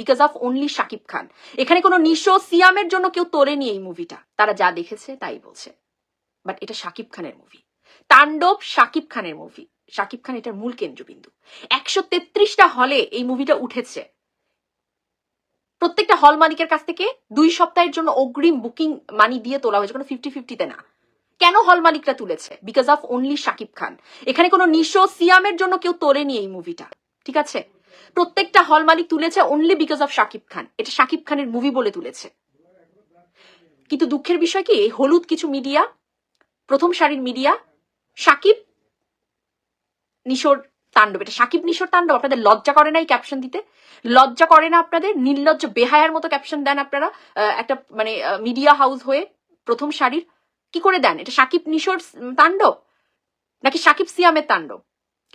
Because of only Shakib Khan এখানে কোনো নিশো সিয়ামের জন্য কেউ তোলেনি এই মুভিটা তারা যা দেখেছে তাই বলছে। বাট এটা শাকিব খানের মুভি তাণ্ডব শাকিব খানের মুভি শাকিব খান এটার মূল কেন্দ্রবিন্দু। একশো তেত্রিশটা হলে এই মুভিটা উঠেছে। প্রত্যেকটা হল মালিকের কাছ থেকে দুই সপ্তাহের জন্য অগ্রিম বুকিং মানি দিয়ে তোলা হয়েছে। কোনো ফিফটি ফিফটিতে না। কেন হল মালিকরা তুলেছে? Because of only Shakib Khan এখানে কোনো নিশো সিয়ামের জন্য কেউ তোলেনি এই মুভিটা ঠিক আছে? প্রত্যেকটা হল মালিক তুলেছে only because of Shakib Khan এটা শাকিব খানের মুভি বলে তুলেছে। কিন্তু দুঃখের বিষয় কি? হলুদ কিছু মিডিয়া প্রথম সারির মিডিয়া সাকিব নিশোর তাণ্ডব। এটা সাকিব নিশোর তাণ্ডব, আপনাদের লজ্জা করে না এই ক্যাপশন দিতে? লজ্জা করে না আপনাদের? নির্লজ্জ, বেহায়ার মতো ক্যাপশন দেন আপনারা একটা মানে মিডিয়া হাউস হয়ে প্রথম সারির। কি করে দেন? এটা সাকিব নিশোর তাণ্ডব? নাকি সাকিব সিয়ামের তাণ্ডব?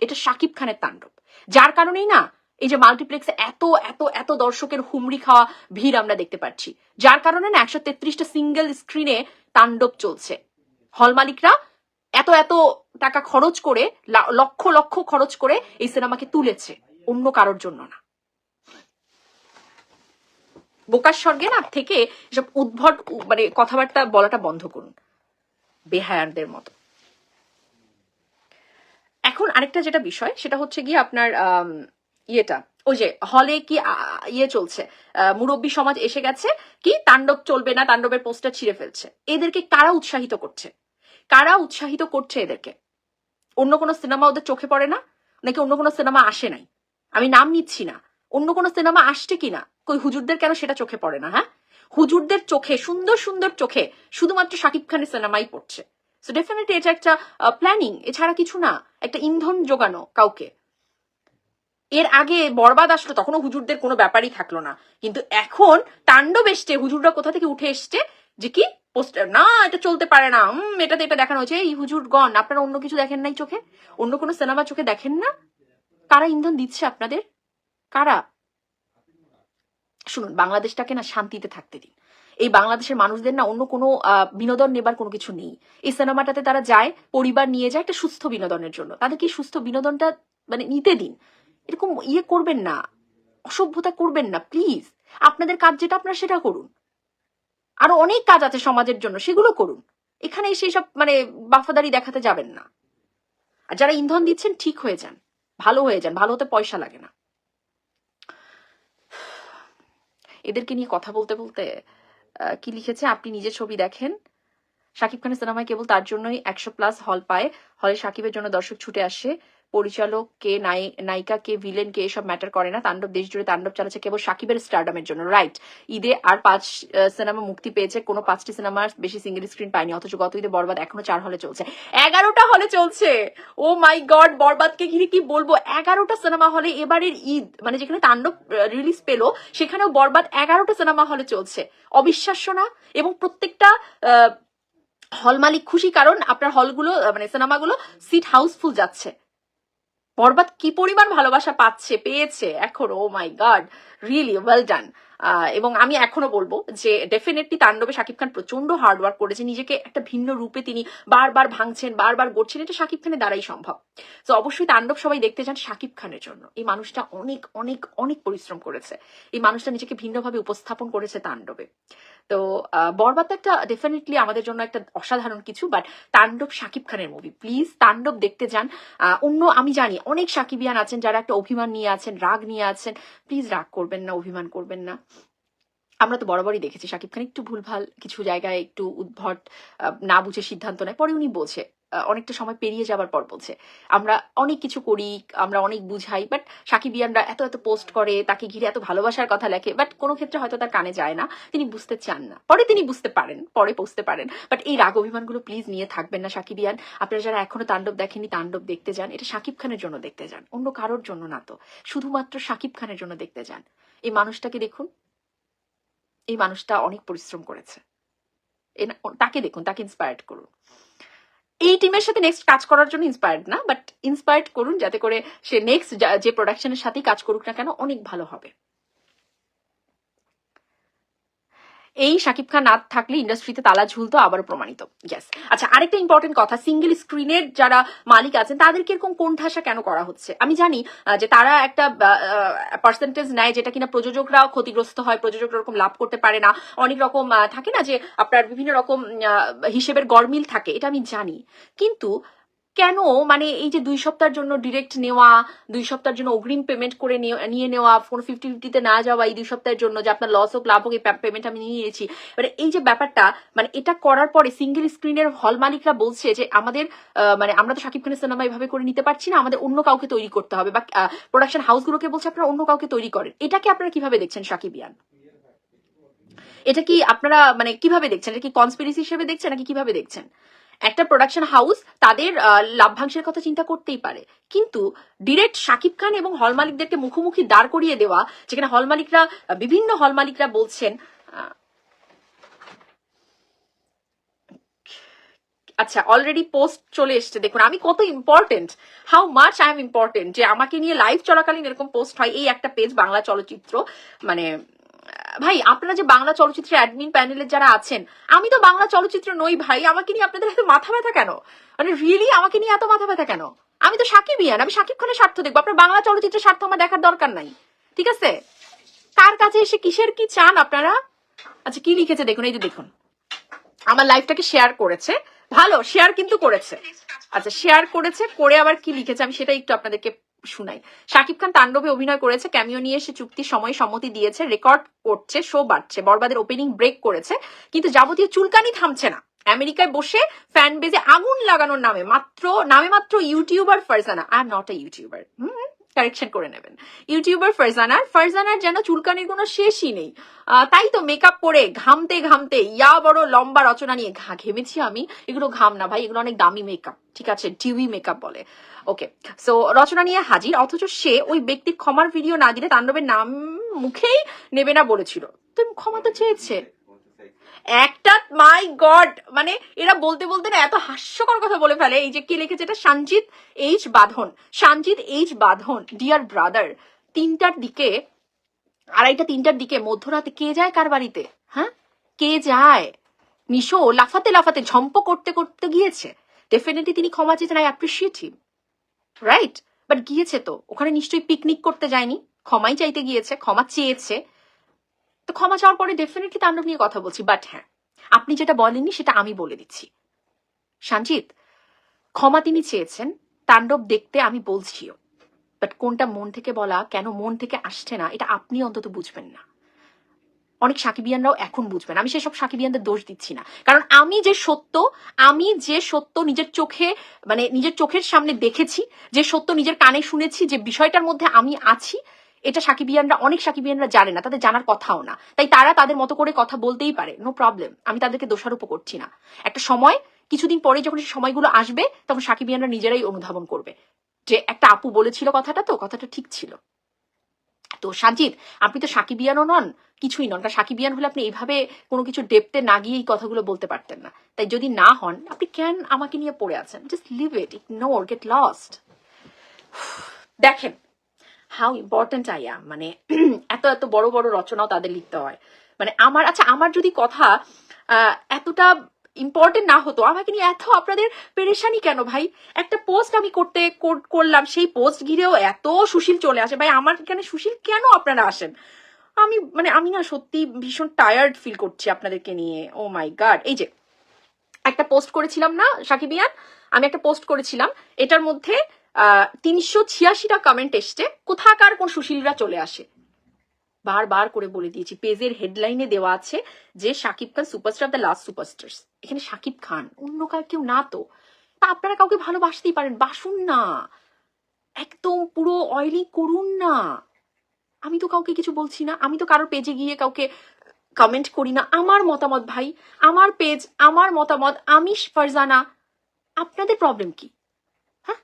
এটা সাকিব খানের তাণ্ডব। যার কারণেই না এই যে মাল্টিপ্লেক্সে এত এত এত দর্শকের হুমড়ি খাওয়া ভিড় আমরা দেখতে পাচ্ছি। যার কারণে না একশো তেত্রিশটা সিঙ্গেল স্ক্রিনে তাণ্ডব চলছে। হল মালিকরা এত এত টাকা খরচ করে লক্ষ লক্ষ খরচ করে এই সিনেমাকে তুলেছে। অন্য কারোর জন্য না। বোকার স্বর্গে না থেকে এসব উদ্ভট মানে কথাবার্তা বলাটা বন্ধ করুন। বেহায়ারদের মতো। এখন আরেকটা যেটা বিষয় সেটা হচ্ছে গিয়ে আপনার আম, ইয়েটা, ওই যে হলে কি ইয়ে চলছে মুরব্বী সমাজ এসে গেছে কি তাণ্ডব চলবে না, তাণ্ডবের পোস্টার ছিঁড়ে ফেলছে। এদেরকে কারা উৎসাহিত করছে? কারা উৎসাহিত করছে এদেরকে? অন্য কোনো সিনেমা ওদের চোখে পড়ে না? নাকি অন্য কোনো সিনেমা আসে নাই? আমি নাম নিচ্ছি না। অন্য কোনো সিনেমা আসছে কিনা কই হুজুরদের কেন সেটা চোখে পড়ে না হ্যাঁ? হুজুরদের চোখে, সুন্দর সুন্দর চোখে শুধুমাত্র শাকিব খানের সিনেমাই পড়ছে। সো ডেফিনেটলি এটা একটা প্ল্যানিং এছাড়া কিছু না। একটা ইন্ধন যোগানো কাউকে। এর আগে বরবাদ আসলো, তখনও হুজুরদের কোনো ব্যাপারই থাকল না। কিন্তু এখন তাণ্ডব এসছে, হুজুররা কোথা থেকে উঠে এসছে যে কি পোস্টার না, এটা চলতে পারে না। এটাতে এটা দেখানো হয়েছে। এই হুজুর গন আপনারা অন্য কিছু দেখেন নাই চোখে? অন্য কোনো সিনেমা চোখে দেখেন না? কারা ইন্ধন দিচ্ছে আপনাদের? কারা? শুনুন, বাংলাদেশটাকে না শান্তিতে থাকতে দিন। এই বাংলাদেশের মানুষদের না অন্য কোনো বিনোদন নেবার কোনো কিছু নেই। এই সিনেমাটাতে তারা যায়, পরিবার নিয়ে যায় একটা সুস্থ বিনোদনের জন্য। তাদেরকে সুস্থ বিনোদনটা মানে নিতে দিন। এরকম ইয়ে করবেন না, অসভ্যতা করবেন না প্লিজ আপনাদের কাজ যেটা, আপনারা সেটা করুন। আরও অনেক কাজ আছে সমাজের জন্য, সেগুলো করুন। এখানে সেই সব মানে বাফাদারি দেখাতে যাবেন না। আর যারা ইন্ধন দিচ্ছেন, ঠিক হয়ে যান। ভালো হয়ে যান, ভালো হতে পয়সা লাগে না। এদেরকে নিয়ে কথা বলতে বলতে কি লিখেছে? আপনি নিজে ছবি দেখেন। শাকিব খানের সিনেমায় কেবল তার জন্যই একশো প্লাস হল পায়। হলে শাকিবের জন্য দর্শক ছুটে আসে। পরিচালক কে নায়ি- নায়িকা কে, ভিলেন কে এসব ম্যাটার করে না। তাণ্ডব দেশ জুড়ে তাণ্ডব চালাচ্ছে কেবল সাকিবের স্টারডামের জন্য। রাইট ঈদে আর পাঁচ সিনেমা মুক্তি পেয়েছে। কোনো পাঁচটি সিনেমার বেশি সিঙ্গেল স্ক্রিন পায়নি, অথচ গত ঈদে বরবাদ এখনও চার হলে চলছে। এগারোটা হলে চলছে। ও মাই গড বরবাদকে ঘিরে কি বলব? এগারোটা সিনেমা হলে এবারের ঈদ মানে যেখানে তাণ্ডব রিলিজ পেল, সেখানেও বরবাদ এগারোটা সিনেমা হলে চলছে। অবিশ্বাস্য না? এবং প্রত্যেকটা হল মালিক খুশি কারণ আপনার হলগুলো মানে সিনেমাগুলো সিট হাউসফুল যাচ্ছে। বরবাদ কি পরিমাণ ভালোবাসা পাচ্ছে পেয়েছে? এখন ও my god really well done এবং আমি এখনও বলব যে ডেফিনেটলি তাণ্ডবে শাকিব খান প্রচণ্ড হার্ড ওয়ার্ক করেছে। নিজেকে একটা ভিন্ন রূপে তিনি বারবার ভাঙছেন, বারবার গড়ছেন। এটা শাকিব খানের দ্বারাই সম্ভব। তো অবশ্যই তাণ্ডব সবাই দেখতে চান শাকিব খানের জন্য। এই মানুষটা অনেক অনেক অনেক পরিশ্রম করেছে। এই মানুষটা নিজেকে ভিন্নভাবে উপস্থাপন করেছে তাণ্ডবে। তো বরবাদ একটা ডেফিনেটলি আমাদের জন্য একটা অসাধারণ কিছু বাট তাণ্ডব শাকিব খানের মুভি প্লিজ তাণ্ডব দেখতে যান। অন্য, আমি জানি অনেক সাকিবিয়ান আছেন যারা একটা অভিমান নিয়ে আছেন, রাগ নিয়ে আছেন। প্লিজ রাগ করবেন না, অভিমান করবেন না। আমরা তো বরাবরই দেখেছি। শাকিব খান একটু ভুলভাল কিছু জায়গায় একটু উদ্ভট না বুঝে সিদ্ধান্ত নেয়। পরে উনি বোঝে অনেকটা সময় পেরিয়ে যাবার পর বলছে আমরা অনেক কিছু করি, আমরা অনেক বুঝাই বাট সাকিবিয়ানরা এত এত পোস্ট করে, তাকে ঘিরে এত ভালোবাসার কথা লেখে বাট কোনো ক্ষেত্রে হয়তো তার কানে যায় না। তিনি বুঝতে চান না। পরে তিনি বুঝতে পারেন, পরে বুঝতে পারেন। বাট এই রাগ অভিমানগুলো প্লিজ নিয়ে থাকবেন না সাকিবিয়ান। আপনারা যারা এখনও তাণ্ডব দেখেনি তাণ্ডব দেখতে যান। এটা শাকিব খানের জন্য দেখতে যান। অন্য কারোর জন্য না তো। শুধুমাত্র শাকিব খানের জন্য দেখতে যান। এই মানুষটাকে দেখুন এই মানুষটা অনেক পরিশ্রম করেছে। তাকে দেখুন, তাকে ইন্সপায়ার্ড করুন। এই টিমের সাথে নেক্সট কাজ করার জন্য ইন্সপায়ার্ড না বাট ইন্সপায়ার্ড করুন যাতে করে সে নেক্সট যে প্রোডাকশনের সাথেই কাজ করুক না কেন, অনেক ভালো হবে। এই শাকিব খান না থাকলে ইন্ডাস্ট্রিতে তালা ঝুলতো, আবারও প্রমাণিত। ইয়েস আচ্ছা আরেকটা ইম্পর্টেন্ট কথা সিঙ্গেল স্ক্রিনের যারা মালিক আছেন তাদেরকে এরকম কোণঠাসা কেন করা হচ্ছে? আমি জানি যে তারা একটা পার্সেন্টেজ নেয় যেটা কিনা প্রযোজকরা ক্ষতিগ্রস্ত হয়, প্রযোজকরা এরকম লাভ করতে পারে না। অনেক রকম থাকে না যে আপনার বিভিন্ন রকম হিসেবের গরমিল থাকে, এটা আমি জানি। কিন্তু কেন? মানে এই যে দুই সপ্তাহের জন্য ডিরেক্ট নেওয়া, দুই সপ্তাহের জন্য অগ্রিম পেমেন্ট করে নিয়ে নেওয়া ফোন ফিফটি ফিফটিতে না যাওয়া এই দুই সপ্তাহের জন্য যে আপনার লস হোক, লাভ হোক, এই পেমেন্ট আমি নিয়ে নিয়েছি। মানে এই যে ব্যাপারটা মানে এটা করার পরে সিঙ্গেল স্ক্রিনের হল মালিকরা বলছে যে আমাদের মানে আমরা তো শাকিব খানের সিনেমা এভাবে করে নিতে পারছি না, আমাদের অন্য কাউকে তৈরি করতে হবে বা প্রোডাকশন হাউসগুলোকে বলছে আপনারা অন্য কাউকে তৈরি করেন। এটাকে আপনারা কীভাবে দেখছেন সাকিবিয়ান এটা কি আপনারা মানে কীভাবে দেখছেন? এটা কি কনস্পিরেসি হিসেবে দেখছেন নাকি কীভাবে দেখছেন? একটা প্রোডাকশন হাউস তাদের লাভ্যাংশের কথা চিন্তা করতেই পারে। কিন্তু ডিরেক্ট শাকিব খান এবং হল মালিকদেরকে মুখোমুখি দাঁড় করিয়ে দেওয়া, যেখানে হল মালিকরা বিভিন্ন হল মালিকরা বলছেন আচ্ছা অলরেডি পোস্ট চলে এসছে। দেখুন, আমি কত important how much I am important যে আমাকে নিয়ে লাইভ চলাকালীন এরকম পোস্ট হয়, এই একটা পেজ বাংলা চলচ্চিত্র মানে ভাই, আপনারা যে বাংলা চলচ্চিত্রের অ্যাডমিন প্যানেলের যারা আছেন, আমি তো বাংলা চলচ্চিত্র নই ভাই, আমাকে নিয়ে আপনাদের এত মাথা ব্যথা কেন? মানে রিয়েলি আমাকে নিয়ে এত মাথা ব্যথা কেন? আমি তো সাকিব ইয়ান, আমি সাকিব খানের স্বার্থ দেখব, আপনার বাংলা চলচ্চিত্রের স্বার্থ আমার দেখার দরকার নাই, ঠিক আছে? কার কাছে এসে কিসের কি চান আপনারা? আচ্ছা কি লিখেছে দেখুন, এই যে দেখুন। আমার লাইফটাকে শেয়ার করেছে, ভালো শেয়ার কিন্তু করেছে। আচ্ছা শেয়ার করেছে, করে আবার কি লিখেছে, আমি সেটা একটু আপনাদেরকে শুনাই। শাকিব খান তাণ্ডবে অভিনয় করেছে, ক্যামিও নিয়ে এসে চুক্তির সময় সম্মতি দিয়েছে, রেকর্ড করছে, শো বাড়ছে, বরবাদের ওপেনিং ব্রেক করেছে, কিন্তু যাবতীয় চুলকানি থামছে না। আমেরিকায় বসে ফ্যান বেজে আগুন লাগানোর নামে মাত্র নামে মাত্র YouTuber Farzana I am not a YouTuber correction করে নেবেন। ইউটিউবার ফারজানার ফারজানার যেন চুলকানির কোনো শেষই নেই। তাই তো মেকআপ পরে ঘামতে ঘামতে ইয়া বড় লম্বা রচনা নিয়ে ঘেমেছি আমি। এগুলো ঘাম না ভাই, এগুলো অনেক দামি মেকআপ ঠিক আছে? টিভি মেকআপ বলে। ওকে সো রচনা নিয়ে হাজির, অথচ সে ওই ব্যক্তির ক্ষমার ভিডিও না দিলে তাণ্ডবের নাম মুখেই নেবে না বলেছিল। তো ক্ষমা তো চেয়েছে। একটা মাই গড মানে এরা বলতে বলতে না এত হাস্যকর কথা বলে ফেলে। এই যে কে লিখেছে এটা? Sanjit H Bandhan. Sanjit H Bandhan dear brother তিনটার দিকে, আড়াইটা তিনটার দিকে, মধ্যরাতে কে যায় কার বাড়িতে? হ্যাঁ? কে যায়? মিশো লাফাতে লাফাতে ঝম্প করতে করতে গিয়েছে। ডেফিনেটলি তিনি ক্ষমা চেয়েছেন I appreciate him right but গিয়েছে তো। ওখানে নিশ্চয়ই পিকনিক করতে যায়নি। ক্ষমাই চাইতে গিয়েছে, ক্ষমা চেয়েছে। তো ক্ষমা চাওয়ার পরে ডেফিনেটলি তাণ্ডব নিয়ে কথা বলছি। বাট হ্যাঁ আপনি যেটা বলেননি সেটা আমি বলে দিচ্ছি। সঞ্জিত ক্ষমা তিনি চেয়েছেন। তাণ্ডব দেখতে আমি বলছিও। বাট কোনটা মন থেকে বলা, কেন মন থেকে আসছে না, এটা আপনি অন্তত বুঝবেন না। অনেক সাকিবিয়ানরাও এখন বুঝবেন। আমি সেসব সাকিবিয়ানদের দোষ দিচ্ছি না। কারণ আমি যে সত্য, আমি যে সত্য নিজের চোখে মানে নিজের চোখের সামনে দেখেছি, যে সত্য নিজের কানে শুনেছি, যে বিষয়টার মধ্যে আমি আছি, এটা সাকিবিয়ানরা, অনেক সাকিবিয়ানরা জানে না, তাদের জানার কথাও না। তাই তারা তাদের মতো করে কথা বলতেই পারে নো প্রবলেম আমি তাদেরকে দোষারোপ করছি না। একটা সময়, কিছুদিন পরে যখন সেই সময়গুলো আসবে, তখন সাকিবিয়ানরা নিজেরাই অনুধাবন করবে। যে একটা আপু বলেছিল কথাটা তো, কথাটা ঠিক ছিল। তো সাজিদ আপনি তো সাকিবিয়ানও নন, কিছুই নন। কারণ সাকিবিয়ান হলে আপনি এইভাবে কোনো কিছু ডেপতে না গিয়ে এই কথাগুলো বলতে পারতেন না। তাই যদি না হন, আপনি কেন আমাকে নিয়ে পড়ে আছেন? Just leave it ignore get lost দেখেন হাউ ইম্পর্টেন্ট আই অ্যাম মানে এত এত বড় বড় রচনাও তাদের লিখতে হয়। মানে আমার আচ্ছা আমার যদি কথা এতটা ইম্পর্টেন্ট না হতো। আমাকে নিয়ে এত আপনাদের পেরেশানি কেন ভাই? একটা পোস্ট আমি করতে করলাম, সেই পোস্ট ঘিরেও এত সুশীল চলে আসে। ভাই, আমার এখানে সুশীল কেন আপনারা আসেন? আমি মানে আমি না সত্যি ভীষণ টায়ার্ড ফিল করছি আপনাদেরকে নিয়ে। ও মাই গাড এই যে, একটা পোস্ট করেছিলাম না সাকিবিয়ান আমি একটা পোস্ট করেছিলাম। এটার মধ্যে তিনশো ছিয়াশিটা কমেন্ট এসছে। কোথাকার কোন সুশীলরা চলে আসে? বারবার করে বলে দিয়েছি। পেজের হেডলাইনে দেওয়া আছে যে Shakib Khan superstar the last superstars এখানে শাকিব খান, অন্য কার কেউ না তো। তা আপনারা কাউকে ভালোবাসতেই পারেন, বাসুন না। একদম পুরো অয়েলি করুন না। আমি তো কাউকে কিছু বলছি না, আমি তো কারোর পেজে গিয়ে কাউকে কমেন্ট করি না। আমার মতামত ভাই, আমার পেজ আমার মতামত আমি ফারজানা। আপনাদের প্রবলেম কি? হ্যাঁ?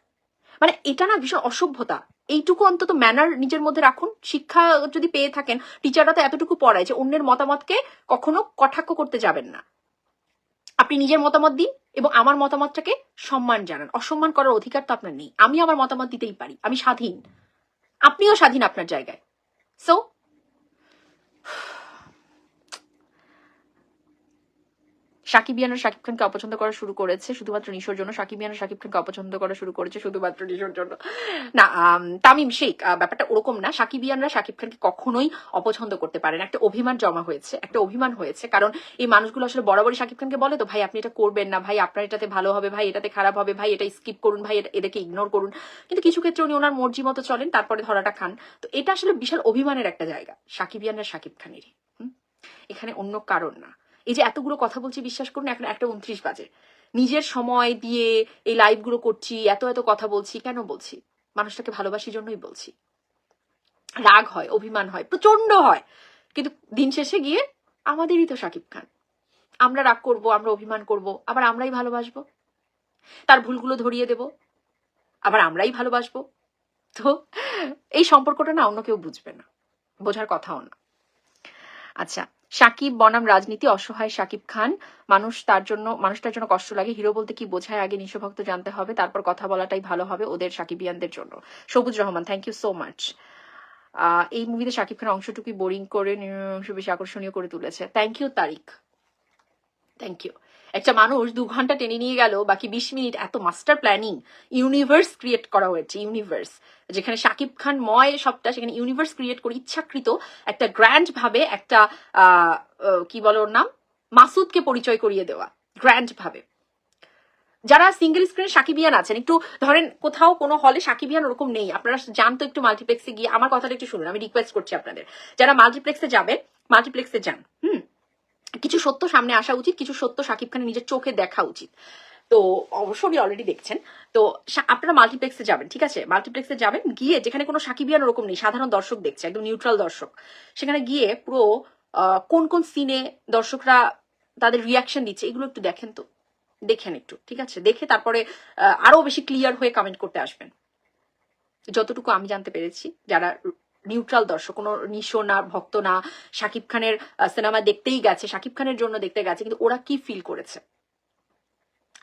মানে এটা না ভীষণ অসভ্যতা। এইটুকু অন্তত ম্যানার নিজের মধ্যে রাখুন। শিক্ষা যদি পেয়ে থাকেন টিচাররা তো এতটুকু পড়ায় যে অন্যের মতামতকে কখনো কটাক্ষ করতে যাবেন না। আপনি নিজের মতামত দিন এবং আমার মতামতটাকে সম্মান জানান। অসম্মান করার অধিকার তো আপনার নেই। আমি আমার মতামত দিতেই পারি। আমি স্বাধীন। আপনিও স্বাধীন আপনার জায়গায়। সো সাকিবিয়ানরা শাকিব খানকে অপছন্দ করা শুরু করেছে শুধুমাত্র নিশোর জন্য। সাকিব সাকিবিয়ানরা শাকিব খানকে অপছন্দ করা শুরু করেছে শুধুমাত্র নিশোর জন্য। না তামিম শেখ ব্যাপারটা ওরকম না। সাকিবিয়ানরা শাকিব খানকে কখনোই অপছন্দ করতে পারে না। একটা অভিমান জমা হয়েছে, একটা অভিমান হয়েছে। কারণ এই মানুষগুলো আসলে বরাবরই শাকিব খানকে বলে তো, ভাই, আপনি এটা করবেন না, ভাই, আপনার এটাতে ভালো হবে, ভাই, এটাতে খারাপ হবে, ভাই, এটা স্কিপ করুন, ভাই এদেরকে ইগনোর করুন। কিন্তু কিছু ক্ষেত্রে উনি ওনার মর্জি মতো চলেন, তারপরে ধরাটা খান। তো এটা আসলে বিশাল অভিমানের একটা জায়গা সাকিবিয়ানরা শাকিব খানেরই। হুম? এখানে অন্য কারণ না। এই যে এতগুলো কথা বলছি, বিশ্বাস করুন, এখন একটা উনত্রিশ বাজে। নিজের সময় দিয়ে এই লাইভগুলো করছি, এত এত কথা বলছি, কেন বলছি? মানুষটাকে ভালোবাসি জন্যই বলছি। রাগ হয়, অভিমান হয় প্রচণ্ড হয়। কিন্তু দিন শেষে গিয়ে আমাদেরই তো শাকিব খান। আমরা রাগ করব, আমরা অভিমান করব, আবার আমরাই ভালোবাসবো। তার ভুলগুলো ধরিয়ে দেব, আবার আমরাই ভালোবাসবো। তো এই সম্পর্কটা না অন্য কেউ বুঝবে না, বোঝার কথাও না। আচ্ছা সাকিব বনাম রাজনীতি, অসহায় সাকিব খান। মানুষ তার জন্য, মানুষটার জন্য কষ্ট লাগে। হিরো বলতে কি বোঝায় আগে নিশভক্ত জানতে হবে, তারপর কথা বলাটাই ভালো হবে ওদের সাকিবিয়ানদের জন্য। Sabuj Rahman thank you so much এই মুভিতে সাকিব খান অংশটুকুই বোরিং করে বেশি আকর্ষণীয় করে তুলেছে। Thank you Tariq. Thank you একটা মানুষ দু ঘণ্টা টেনে নিয়ে গেল, বাকি বিশ মিনিট এত মাস্টার প্ল্যানিং ইউনিভার্স ক্রিয়েট করা হয়েছে ইউনিভার্স যেখানে শাকিব খান ময় সবটা সেখানে ইউনিভার্স ক্রিয়েট করে ইচ্ছাকৃত একটা গ্র্যান্ড ভাবে একটা কি বলো ওর নাম? মাসুদকে পরিচয় করিয়ে দেওয়া গ্র্যান্ড ভাবে। যারা সিঙ্গেল স্ক্রিনে সাকিবিয়ান আছেন, একটু ধরেন কোথাও কোনো হলে সাকিবিয়ান ওরকম নেই, আপনারা জানতো একটু মাল্টিপ্লেক্সে গিয়ে, আমার কথাটা একটু শুনুন, আমি রিকোয়েস্ট করছি আপনাদের। যারা মাল্টিপ্লেক্সে যাবেন মাল্টিপ্লেক্সে যান, হুম? কিছু সত্য সামনে আসা উচিত, কিছু সত্য সাকিব খানের নিজের চোখে দেখা উচিত। তো অবশ্যই অলরেডি দেখছেন। তো আপনারা মাল্টিপ্লেক্সে যাবেন, ঠিক আছে? মাল্টিপ্লেক্সে যাবেন, গিয়ে যেখানে কোনো সাকিবিয়ান ওরকম নেই, সাধারণ দর্শক দেখছে, একদম নিউট্রাল দর্শক, সেখানে গিয়ে পুরো কোন কোন সিনে দর্শকরা তাদের রিয়াকশন দিচ্ছে এগুলো একটু দেখেন তো। দেখেন একটু, ঠিক আছে? দেখে তারপরে আরও বেশি ক্লিয়ার হয়ে কমেন্ট করতে আসবেন। যতটুকু আমি জানতে পেরেছি, যারা নিউট্রাল দর্শক, কোনো নিশো না, ভক্ত না। শাকিব খানের সিনেমা দেখতেই গেছে, শাকিব খানের জন্য দেখতে গেছে, কিন্তু ওরা কি ফিল করেছে?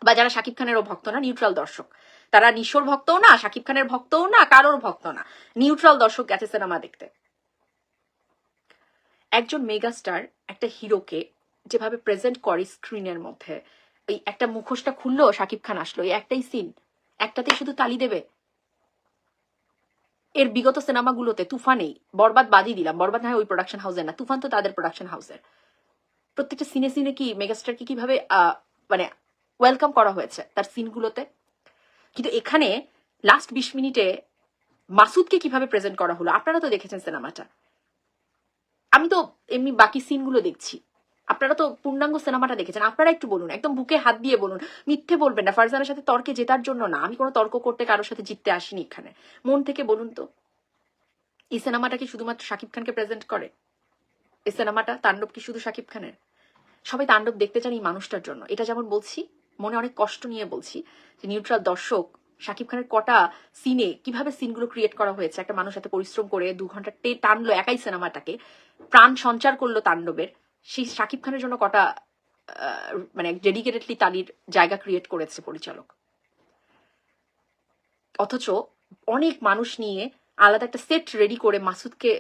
বা যারা শাকিব খানেরও ভক্ত না নিউট্রাল দর্শক, তারা নিশোর ভক্তও না, শাকিব খানের ভক্তও না, কারোর ভক্ত না। নিউট্রাল দর্শক গেছে সিনেমা দেখতে। একজন মেগাস্টার একটা হিরোকে যেভাবে প্রেজেন্ট করে স্ক্রিনের মধ্যে, এই একটা মুখোশটা খুললো, শাকিব খান আসলো, এই একটাই সিন একটাতেই শুধু তালি দেবে। এর বিগত সিনেমাগুলোতে তুফানেই বরবাদ বাদই দিলাম। বরবাদ না হয় ওই প্রোডাকশন হাউসের না, তুফান তো তাদের প্রোডাকশন হাউসের প্রত্যেকটা সিনে সিনে কি মেগাস্টারকে কীভাবে মানে ওয়েলকাম করা হয়েছে তার সিনগুলোতে কিন্তু এখানে লাস্ট বিশ মিনিটে মাসুদকে কীভাবে প্রেজেন্ট করা হলো? আপনারা তো দেখেছেন সিনেমাটা। আমি তো এমনি বাকি সিনগুলো দেখছি। আপনারা তো পূর্ণাঙ্গ সিনেমাটা দেখেছেন, আপনারা একটু বলুন, একদম বুকে হাত দিয়ে বলুন, মিথ্যে বলবেন না, ফারজানের সাথে তর্কে জেতার জন্য না, আমি কোনো তর্ক করতে কারোর সাথে জিততে আসিনি এখানে। মন থেকে বলুন তো, এই সিনেমাটা কি শুধুমাত্র শাকিব খানকে প্রেজেন্ট করে? এই সিনেমাটা তাণ্ডব কি শুধু শাকিব খানের? সবাই তাণ্ডব দেখতে চান এই মানুষটার জন্য। এটা যেমন বলছি, মনে অনেক কষ্ট নিয়ে বলছি যে নিউট্রাল দর্শক, শাকিব খানের কটা সিনে কীভাবে সিনগুলো ক্রিয়েট করা হয়েছে, একটা মানুষ এত পরিশ্রম করে দু ঘণ্টা টানলো একাই সিনেমাটাকে, প্রাণ সঞ্চার করল তাণ্ডবের সেই শাকিব খানের জন্য কটা মানে ডেডিকেটেডলি তালির জায়গা ক্রিয়েট করেছে পরিচালক। অথচ অনেক মানুষ নিয়ে আলাদা একটা সেট রেডি করে মাসুদকে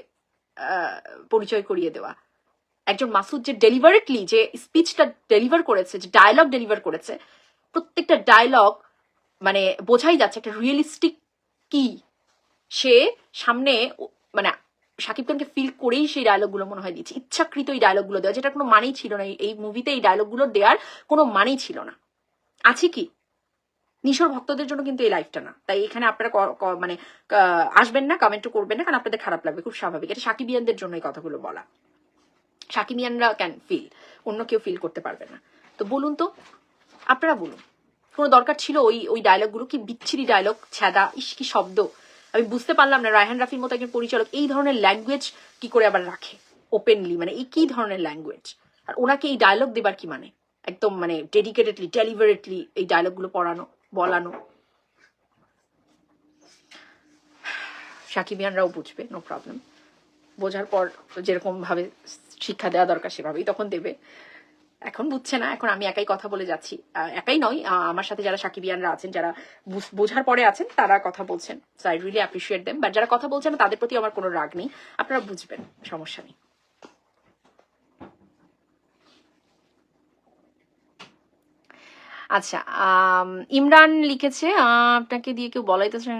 পরিচয় করিয়ে দেওয়া। একজন মাসুদ যে ডেলিভারেটলি যে স্পিচটা ডেলিভার করেছে, যে ডায়লগ ডেলিভার করেছে, প্রত্যেকটা ডায়লগ মানে বোঝাই যাচ্ছে একটা রিয়েলিস্টিক কি। সে সামনে মানে শাকিব খানকে ফিল করেই সেই ডায়লগগুলো মনে হয় দিচ্ছে ইচ্ছাকৃত এই ডায়লগগুলো দেওয়া, যেটা কোনো মানেই ছিল না। এই- মুভিতে এই ডায়লগগুলো দেওয়ার কোনো মানেই ছিল না। আছে কি? নিশোর ভক্তদের জন্য কিন্তু এই লাইফটা না। তাই এখানে আপনারা মানে আসবেন না কমেন্টও করবেন না, কারণ আপনাদের খারাপ লাগবে। খুব স্বাভাবিক। এটা সাকিবিয়ানদের জন্য এই কথাগুলো বলা। সাকিবিয়ানরা ক্যান ফিল অন্য কেউ ফিল করতে পারবে না। তো বলুন তো, আপনারা বলুন। কোনো দরকার ছিল ওই ওই ডায়লগগুলো কি বিচ্ছিরি ডায়লগ ছ্যাদা ইস কি শব্দ? আমি বুঝতে পারলাম না রায়হান রাফির মতো একজন পরিচালক এই ধরনের ল্যাঙ্গুয়েজ কি করে আবার রাখে ওপেনলি মানে এই কি ধরনের ল্যাঙ্গুয়েজ আর ওনাকে এই ডায়লগ দেবার কি মানে? একদম মানে ডেডিকেটেডলি ডেলিভারেটলি এই ডায়লগগুলো পড়ানো, বলানো। সাকিবিয়ানরাও বুঝবে নো প্রবলেম বোঝার পর যেরকম ভাবে শিক্ষা দেওয়া দরকার সেভাবেই তখন দেবে। এখন বুঝছে না, এখন আমি একাই কথা বলে যাচ্ছি। একাই নয় আমার সাথে যারা সাকিবিয়ানরা আছেন, যারা বুঝ- বোঝার পরে আছেন, তারা কথা বলছেন। So I really appreciate them but যারা কথা বলছেন, তাদের প্রতি আমার কোনো রাগ নেই। আপনারা বুঝবেন, সমস্যা নেই। আচ্ছা ইমরান লিখেছে আপনাকে দিয়ে কেউ বলাইতেছে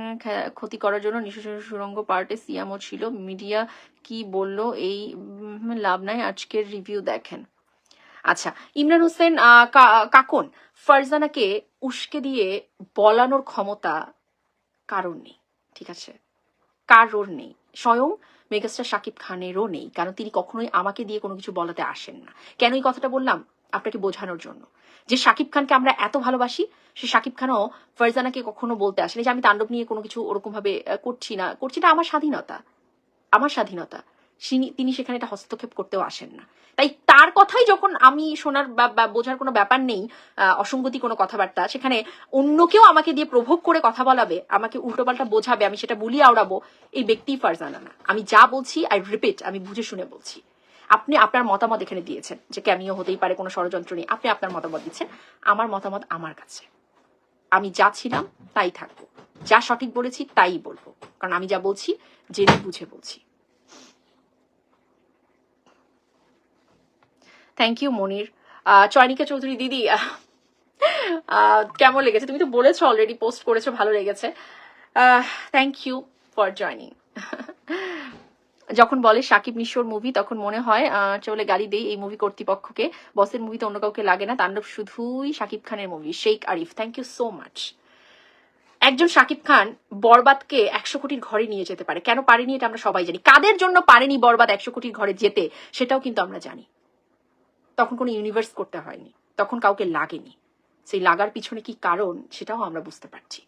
ক্ষতি করার জন্য নিশু সুরঙ্গ পার্টে সিয়ামও ছিল। মিডিয়া কি বলল, এই লাভ নাই, আজকের রিভিউ দেখেন। আচ্ছা ইমরান হোসেন কাকন, ফারজানাকে উস্কে দিয়ে বলানোর ক্ষমতা কারণ নেই, ঠিক আছে? কারোর নেই, স্বয়ং মেগাস্টার শাকিব খানেরও নেই, কারণ তিনি কখনোই আমাকে দিয়ে কোনো কিছু বলাতে আসেন না। কেন এই কথাটা বললাম? আপনাকে বোঝানোর জন্য। যে শাকিব খানকে আমরা এত ভালোবাসি, সে শাকিব খানও ফারজানাকে কখনো বলতে আসেনি যে আমি তাণ্ডব নিয়ে কোনো কিছু ওরকম ভাবে করছি না করছি না, আমার স্বাধীনতা আমার স্বাধীনতা। তিনি সেখানে এটা হস্তক্ষেপ করতেও আসেন না। তাই তার কথাই যখন আমি শোনার বা বোঝার কোনো ব্যাপার নেই অসঙ্গতি কোনো কথাবার্তা, সেখানে অন্য কেউ আমাকে দিয়ে প্রভোগ করে কথা বলাবে, আমাকে উল্টোপাল্টা বোঝাবে, আমি সেটা বলি আওড়াবো, এই ব্যক্তি ফারজানা না। আমি যা বলছি আই রিপিট আমি বুঝে শুনে বলছি। আপনি আপনার মতামত এখানে দিয়েছেন যে ক্যামিও হতেই পারে, কোনো ষড়যন্ত্র নেই। আপনি আপনার মতামত দিচ্ছেন, আমার মতামত আমার কাছে। আমি যা ছিলাম, তাই থাকব। যা সঠিক বলেছি, তাই বলব। কারণ আমি যা বলছি, জেনে বুঝে বলছি। থ্যাংক ইউ মনির চয়নিকা চৌধুরী দিদি কেমন লেগেছে? তুমি তো বলেছ অলরেডি পোস্ট করেছ, ভালো লেগেছে। থ্যাংক ইউ ফর জয়নিং যখন বলে সাকিব নিশোর মুভি তখন মনে হয় চলে গালি দেই এই মুভি কর্তৃপক্ষকে। বসের মুভিতে অন্য কাউকে লাগে না, তাণ্ডব শুধুই সাকিব খানের movie Sheikh Arif thank you so much একজন সাকিব খান বরবাদকে একশো কোটির ঘরে নিয়ে যেতে পারে। কেন পারেনি এটা আমরা সবাই জানি। কাদের জন্য পারেনি বরবাদ একশো কোটির ঘরে যেতে, সেটাও কিন্তু আমরা জানি। তখন কোনো ইউনিভার্স করতে হয়নি। তখন কাউকে লাগেনি। সেই লাগার পিছনে কি কারণ সেটাও আমরা বুঝতে পারছি।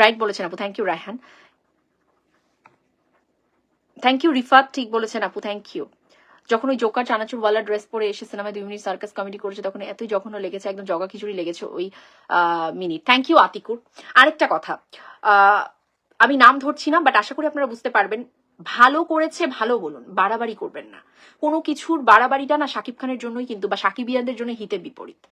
রাইট বলেছেন আপু thank you Raihan. Thank you Rifat, ঠিক বলেছেন আপু থ্যাংক ইউ যখন ওই জোকার চানাচুরওয়ালা ড্রেস পরে এসে সিনেমায় দুই মিনিট সার্কাস কমেডি করেছে, তখন এতই জঘন্য লেগেছে, একদম জগা খিচুড়ি লেগেছে ওই মিনিট। Thank you Atikur. আরেকটা কথা আমি নাম ধরছি না বাট আশা করি আপনারা বুঝতে পারবেন ভালো করেছে, ভালো বলুন, বাড়াবাড়ি করবেন না। কোনো কিছুর বাড়াবাড়িটা না সাকিব খানের জন্যই কিন্তু বা সাকিবিয়ানদের জন্য হিতে বিপরীত।